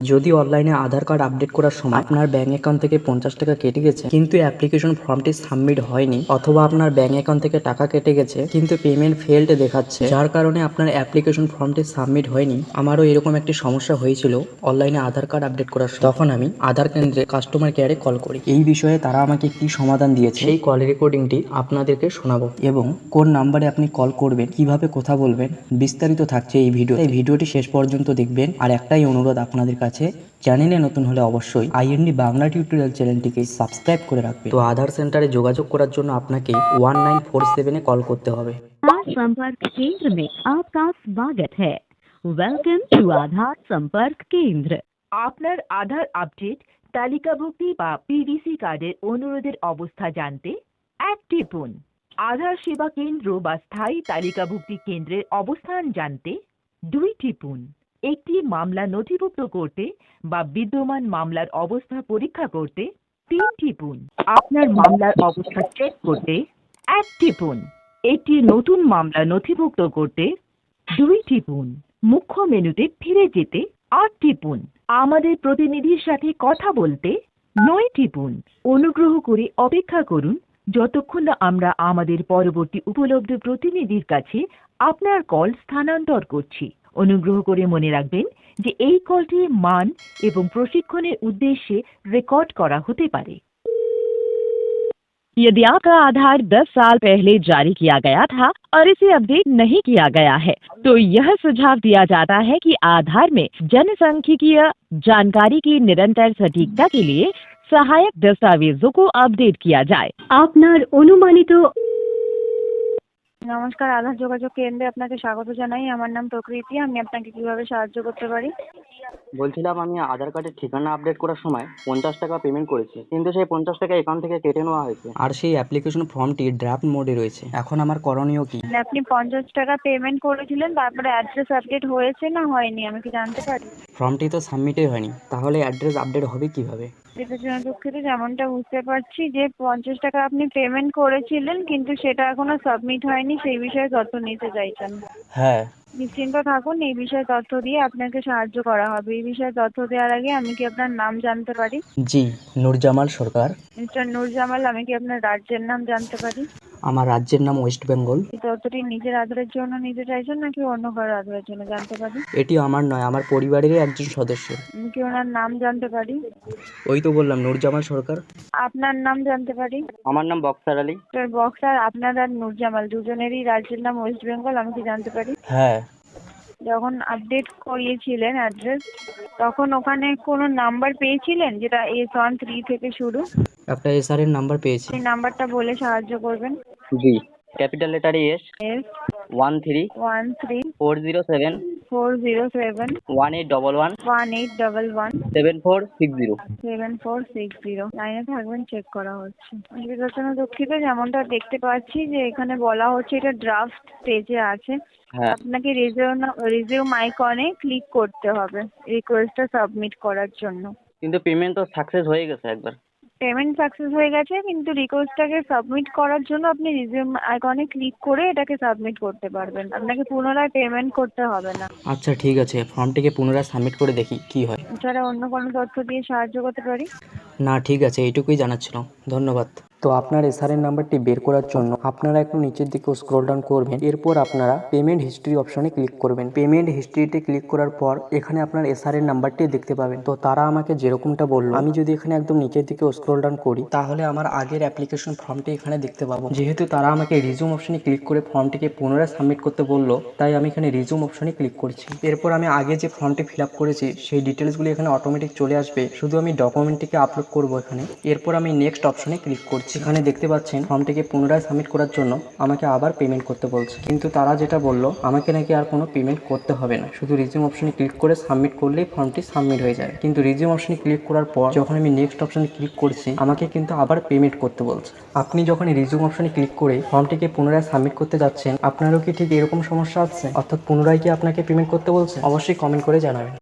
যদি অনলাইনে আধার card update করার সময় আপনার ব্যাংক অ্যাকাউন্ট থেকে পঞ্চাশ টাকা কেটে গেছে কিন্তু অ্যাপ্লিকেশন ফর্মটি সাবমিট হয়নি অথবা আপনার ব্যাংক অ্যাকাউন্ট থেকে টাকা কেটে গেছে কিন্তু পেমেন্ট ফেলড দেখাচ্ছে যার কারণে আপনার অ্যাপ্লিকেশন ফর্মটি সাবমিট হয়নি আমারও এরকম একটি সমস্যা হয়েছিল অনলাইনে আধার কার্ড আপডেট করার সময়। তখন আমি আধার কেন্দ্রে কাস্টমার কেয়ারে কল করি। এই বিষয়ে তারা আমাকে কি সমাধান দিয়েছে? এই কল রেকর্ডিংটি আপনাদেরকে শোনাবো। এবং কোন নাম্বারে আপনি কল করবেন কীভাবে কথা বলবেন বিস্তারিত থাকছে এই ভিডিও। এই ভিডিওটি শেষ পর্যন্ত দেখবেন। আর একটাই অনুরোধ আপনাদের কাছে। চ্যানেলে নতুন হলে অবশ্যই আইএনডি বাংলা টিউটোরিয়াল চ্যানেলটিকে সাবস্ক্রাইব করে রাখবেন তো আধার সেন্টারে যোগাযোগ করার জন্য আপনাকে ওয়ান নাইন ফোর সেভেনে কল করতে হবে आधार संपर्क केंद्र में आपका स्वागत है वेलकम टू आधार संपर्क केंद्र আপনার আধার আপডেট তালিকাভুক্তি বা পিডিসি কার্ডের অনুরোধের অবস্থা জানতে এক টিপুন আধার সেবা কেন্দ্র বা স্থায়ী তালিকাভুক্তি কেন্দ্রের অবস্থান জানতে দুই টিপুন একটি মামলা নথিভুক্ত করতে বা বিদ্যমান মামলার অবস্থা পরীক্ষা করতে তিন টিপুন। আপনার মামলার অবস্থা চেক করতে এক টিপুন। একটি নতুন মামলা নথিভুক্ত করতে দুই টিপুন। মুখ্য মেনুতে ফিরে যেতে আট টিপুন। আমাদের প্রতিনিধির সাথে কথা বলতে নয় টিপুন। অনুগ্রহ করে অপেক্ষা করুন। যতক্ষণ না আমরা আমাদের পরবর্তী উপলব্ধ প্রতিনিধির কাছে আপনার কল স্থানান্তর করছি। অনুগ্রহ করে মনে রাখবেন যে এই কলটি মান এবং প্রশিক্ষণের উদ্দেশ্যে রেকর্ড করা হতে পারে यदि आपका आधार 10 साल पहले जारी किया गया था और इसे अपडेट नहीं किया गया है तो यह सुझाव दिया जाता है कि आधार में जनसांख्यिकीय जानकारी की निरंतर सटीकता के लिए सहायक दस्तावेजों को अपडेट किया जाए আপনার অনুমানিত নমস্কার আধার যোগাযোগ কেন্দ্রে আপনাকে স্বাগত জানাই। আমার নাম প্রকৃতি আমি আপনাকে কীভাবে সাহায্য করতে পারি? বলছিলাম আমি আধার কার্ডের ঠিকানা আপডেট করার সময় পঞ্চাশ টাকা পেমেন্ট করেছি কিন্তু সেই পঞ্চাশ টাকা অ্যাকাউন্ট থেকে কেটে নেওয়া হয়েছে। আর সেই অ্যাপ্লিকেশন ফর্মটি ড্রাফট মোডে রয়েছে। এখন আমার করণীয় কি? মানে আপনি পঞ্চাশ টাকা পেমেন্ট করেছিলেন তারপরে অ্যাড্রেস আপডেট হয়েছে না হয়নি? আমি কি জানতে পারি? ফর্মটি তো সাবমিটই হয়নি। তাহলে অ্যাড্রেস আপডেট হবে কীভাবে? এটার জন্য দুঃখিত যেমনটা বুঝতে পারছি যে পঞ্চাশ টাকা আপনি পেমেন্ট করেছিলেন কিন্তু সেটা এখনও সাবমিট হয়নি সেই বিষয়ে তথ্য নিতে চাইছেন। হ্যাঁ। নিশ্চিন্ত থাকুন এই বিষয়ে তথ্য দিয়ে আপনাকে সাহায্য করা হবে। এই বিষয়ে তথ্য দেওয়ার আগে আমি কি আপনার নাম জানতে পারি? জি নূরজামাল সরকার। মিস্টার নূরজামাল আমি কি আপনার রাজ্যের নাম জানতে পারি? আমার রাজ্যের নাম ওয়েস্ট বেঙ্গল। তথ্যটি নিজের আদরের জন্য নিজে চাইছেন নাকি অন্য কারও আদরের জন্য জানতে পারি? এটি আমার নয় আমার পরিবারেরই একজন সদস্য। আমি কি ওনার নাম জানতে পারি? ওই তো বললাম নূরজামাল সরকার। আপনার নাম জানতে পারি? আমার নাম বক্সার আলী। বক্সার আপনার আর নূরজামাল দুজনেরই রাজ্যের নাম ওয়েস্ট বেঙ্গল আমি কি জানতে পারি? হ্যাঁ। যখন আপডেট করিয়েছিলেন অ্যাড্রেস তখন ওখানে কোনো নাম্বার পেয়েছিলেন? যেটা এস ওয়ান থ্রি থেকে শুরু? একটা এসআর এর নাম্বার পেয়েছি। সেই নাম্বারটা বলে সাহায্য করবেন? জি capital letter S S one three one three four zero seven four zero seven one eight double one one eight double one seven four six zero seven four six zero লাইনে থাকবেন check করা হচ্ছে। অসুবিধার জন্য দুঃখিত যেমনটা দেখতে পাচ্ছি যে এখানে বলা হচ্ছে এটা ড্রাফট স্টেজে আছে। হ্যাঁ। আপনাকে রিজিউম রিজিউম আইকনে ক্লিক করতে হবে রিকোয়েস্টটা সাবমিট করার জন্য। কিন্তু পেমেন্ট তো সাকসেস হয়ে গেছে একবার। পেমেন্ট সাকসেস হয়ে গেছে কিন্তু রিকোয়েস্টটাকে সাবমিট করার জন্য আপনি রিজিউম আইকনে ক্লিক করে এটাকে সাবমিট করতে পারবেন। আপনাকে পুনরায় পেমেন্ট করতে হবে না। আচ্ছা ঠিক আছে। ফর্মটিকে পুনরায় সাবমিট করে দেখি কি হয়। এছাড়া অন্য কোনো তথ্য দিয়ে সাহায্য করতে পারি? না, ঠিক আছে, এইটুকুই জানার জানাচ্ছিল ধন্যবাদ। তো আপনার এসআরের নাম্বারটি বের করার জন্য আপনারা একটু নিচের দিকে স্ক্রল ডাউন করবেন, এরপর আপনারা পেমেন্ট হিস্ট্রি অপশনে ক্লিক করবেন। পেমেন্ট হিস্ট্রিতে ক্লিক করার পর এখানে আপনার এসআরের নাম্বারটি দেখতে পাবেন। তো তারা আমাকে যেরকমটা বলল, আমি যদি এখানে একদম নিচের দিকে স্ক্রল ডাউন করি, তাহলে আমার আগের অ্যাপ্লিকেশন ফর্মটি এখানে দেখতে পাবো। যেহেতু তারা আমাকে রিজুম অপশনে ক্লিক করে ফর্মটিকে পুনরায় সাবমিট করতে বলল, তাই আমি এখানে রিজুম অপশনে ক্লিক করছি। এরপর আমি আগে যে ফর্মটি ফিল করেছি, সেই ডিটেলসগুলি এখানে অটোমেটিক চলে আসবে। শুধু আমি ডকুমেন্টটিকে আপলোড করব এখানে। এরপর আমি নেক্সট অপশনে ক্লিক করছি। এখানে দেখতে পাচ্ছেন ফর্মটিকে পুনরায় সাবমিট করার জন্য আমাকে আবার পেমেন্ট করতে বলছে। কিন্তু তারা যেটা বলল, আমাকে নাকি আর কোনো পেমেন্ট করতে হবে না। শুধু রিজিউম অপশনে ক্লিক করে সাবমিট করলেই ফর্মটি সাবমিট হয়ে যায়। কিন্তু রিজিউম অপশনে ক্লিক করার পর, যখন আমি নেক্সট অপশনে ক্লিক করছি, আমাকে কিন্তু আবার পেমেন্ট করতে বলছে। আপনি যখন রিজিউম অপশনে ক্লিক করে ফর্মটিকে পুনরায় সাবমিট করতে যাচ্ছেন, আপনারও কি ঠিক এরকম সমস্যা আছে? অর্থাৎ পুনরায় কি আপনাকে পেমেন্ট করতে বলছে? অবশ্যই কমেন্ট করে জানাবেন।